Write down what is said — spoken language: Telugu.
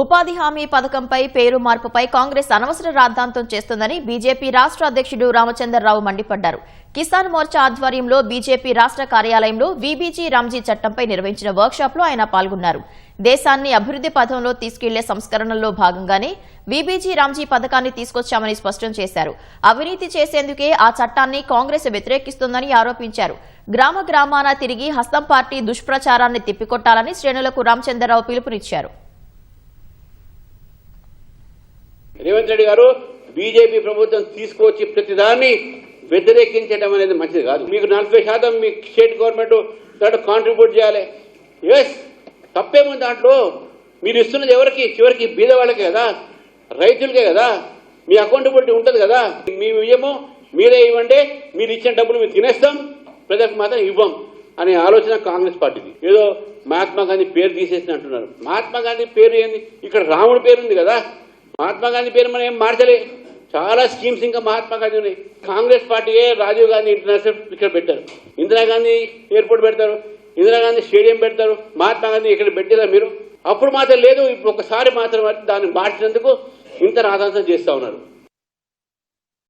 ఉపాధి హామీ పథకంపై పేరు మార్పుపై కాంగ్రెస్ అనవసర రాద్ధాంతం చేస్తుందని బీజేపీ రాష్ట్ర అధ్యక్షుడు రామచంద్రరావు మండిపడ్డారు. కిసాన్ మోర్చా ఆధ్వర్యంలో బీజేపీ రాష్ట్ర కార్యాలయంలో వీబీజీ రామ్జీ చట్టంపై నిర్వహించిన వర్క్షాప్లో ఆయన పాల్గొన్నారు. దేశాన్ని అభివృద్ధి పథంలో తీసుకెళ్ళే సంస్కరణల్లో భాగంగానే వీబీజీ రామ్జీ పథకాన్ని తీసుకొచ్చామని స్పష్టం చేశారు. అవినీతి చేసేందుకే ఆ చట్టాన్ని కాంగ్రెస్ వ్యతిరేకిస్తోందని ఆరోపించారు. గ్రామ గ్రామాన తిరిగి హస్తం పార్టీ దుష్ప్రచారాన్ని తిప్పికొట్టాలని శ్రేణులకు రామచంద్రరావు పిలుపునిచ్చారు. రేవంత్ రెడ్డి గారు బీజేపీ ప్రభుత్వం తీసుకువచ్చి ప్రతిదాన్ని వ్యతిరేకించడం అనేది మంచిది కాదు. మీకు నలభై శాతం మీ స్టేట్ గవర్నమెంట్ దాంట్లో కాంట్రిబ్యూట్ చేయాలి. ఎస్ తప్పేముంది దాంట్లో? మీరు ఇస్తున్నది ఎవరికి? చివరికి బీద వాళ్ళకే కదా? రైతులకే కదా? మీ అకౌంటబిలిటీ ఉంటుంది కదా? మీ ఇయ్యము మీరే ఇవ్వండి మీరు ఇచ్చిన డబ్బులు మేము తినేస్తాం ప్రజలకు మాత్రం ఇవ్వం అనే ఆలోచన కాంగ్రెస్ పార్టీది. ఏదో మహాత్మా గాంధీ పేరు తీసేసి అంటున్నారు మహాత్మా గాంధీ పేరు ఏంది? ఇక్కడ రాముడి పేరు ఉంది కదా? మహాత్మా గాంధీ పేరు మనం ఏం మార్చలే. చాలా స్కీమ్స్ ఇంకా మహాత్మా గాంధీ ఉన్నాయి. కాంగ్రెస్ పార్టీయే రాజీవ్ గాంధీ ఇంటర్నేషనల్ ఇక్కడ పెట్టారు. ఇందిరాగాంధీ ఎయిర్పోర్ట్ పెడతారు. ఇందిరాగాంధీ స్టేడియం పెడతారు. మహాత్మా గాంధీ ఇక్కడ పెట్టారా మీరు? అప్పుడు మాత్రం లేదు ఇప్పుడు ఒకసారి మాత్రం దాన్ని మార్చినందుకు ఇంత రాధాంతం చేస్తా ఉన్నారు.